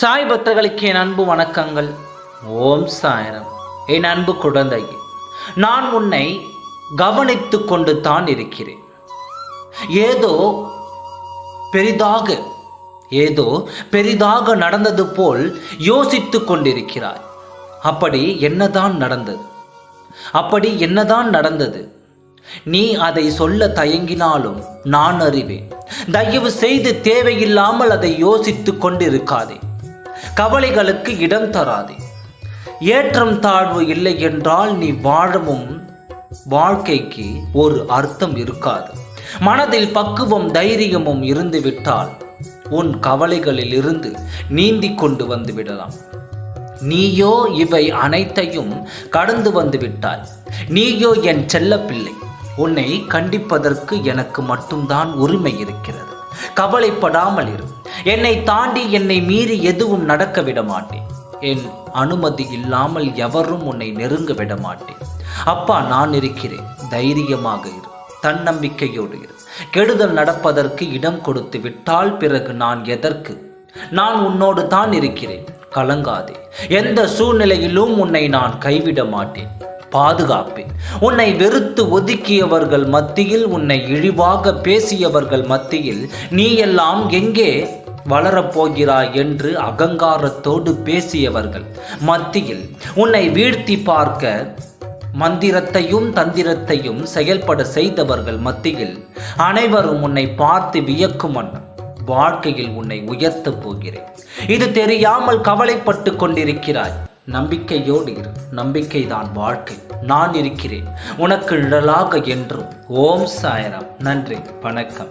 சாய் பக்தர்களுக்கு என் அன்பு வணக்கங்கள். ஓம் சாயரம். என் அன்பு குழந்தை நான் உன்னை கவனித்து கொண்டு தான் இருக்கிறேன். ஏதோ பெரிதாக ஏதோ பெரிதாக நடந்தது போல் யோசித்து கொண்டிருக்கிறாய். அப்படி என்னதான் நடந்தது? அப்படி என்னதான் நடந்தது? நீ அதை சொல்ல தயங்கினாலும் நான் அறிவேன். தயவு செய்து தேவையில்லாமல் அதை யோசித்து கொண்டிருக்காதே. கவலைகளுக்கு இடம் தராதே. ஏற்றம் தாழ்வு இல்லை என்றால் நீ வாழவும் வாழ்க்கைக்கு ஒரு அர்த்தம் இருக்காது. மனதில் பக்குவம் தைரியமும் இருந்து விட்டால் உன் கவலைகளில் இருந்து நீந்தி கொண்டு வந்து விடலாம். நீயோ இவை அனைத்தையும் கடந்து வந்து விட்டாய். நீயோ என் செல்லப்பிள்ளை உன்னை கண்டிப்பதற்கு எனக்கு மட்டும்தான் உரிமை இருக்கிறது. கவலைப்படாமல் இரு. என்னை தாண்டி என்னை மீறி எதுவும் நடக்க விட மாட்டேன் என் அனுமதி இல்லாமல் எவரும் உன்னை நெருங்க விட மாட்டேன் அப்பா நான் இருக்கிறேன். தைரியமாக இரு. தன்னம்பிக்கையோடு இரு. கெடுதல் நடப்பதற்கு இடம் கொடுத்து விட்டால் பிறகு நான் எதற்கு? நான் உன்னோடு தான் இருக்கிறேன். கலங்காதே. எந்த சூழ்நிலையிலும் உன்னை நான் கைவிட மாட்டேன். பாதுகாப்பேன். உன்னை வெறுத்து ஒதுக்கியவர்கள் மத்தியில் உன்னை இழிவாக பேசியவர்கள் மத்தியில் நீ எல்லாம் எங்கே? வளரப்போகிறாய் என்று அகங்காரத்தோடு பேசியவர்கள். மத்தியில் உன்னை வீழ்த்தி பார்க்க மந்திரத்தையும் தந்திரத்தையும் செயல்பட செய்தவர்கள் மத்தியில் அனைவரும் உன்னை பார்த்து வியக்கும் வண்ணம் வாழ்க்கையில் உன்னை உயர்த்தப் போகிறேன். இது தெரியாமல் கவலைப்பட்டு கொண்டிருக்கிறாய். நம்பிக்கையோடு இரு. நம்பிக்கைதான் வாழ்க்கை. நான் இருக்கிறேன். உனக்கு நிழலாக என்றும். ஓம் சாயராம். நன்றி. வணக்கம்.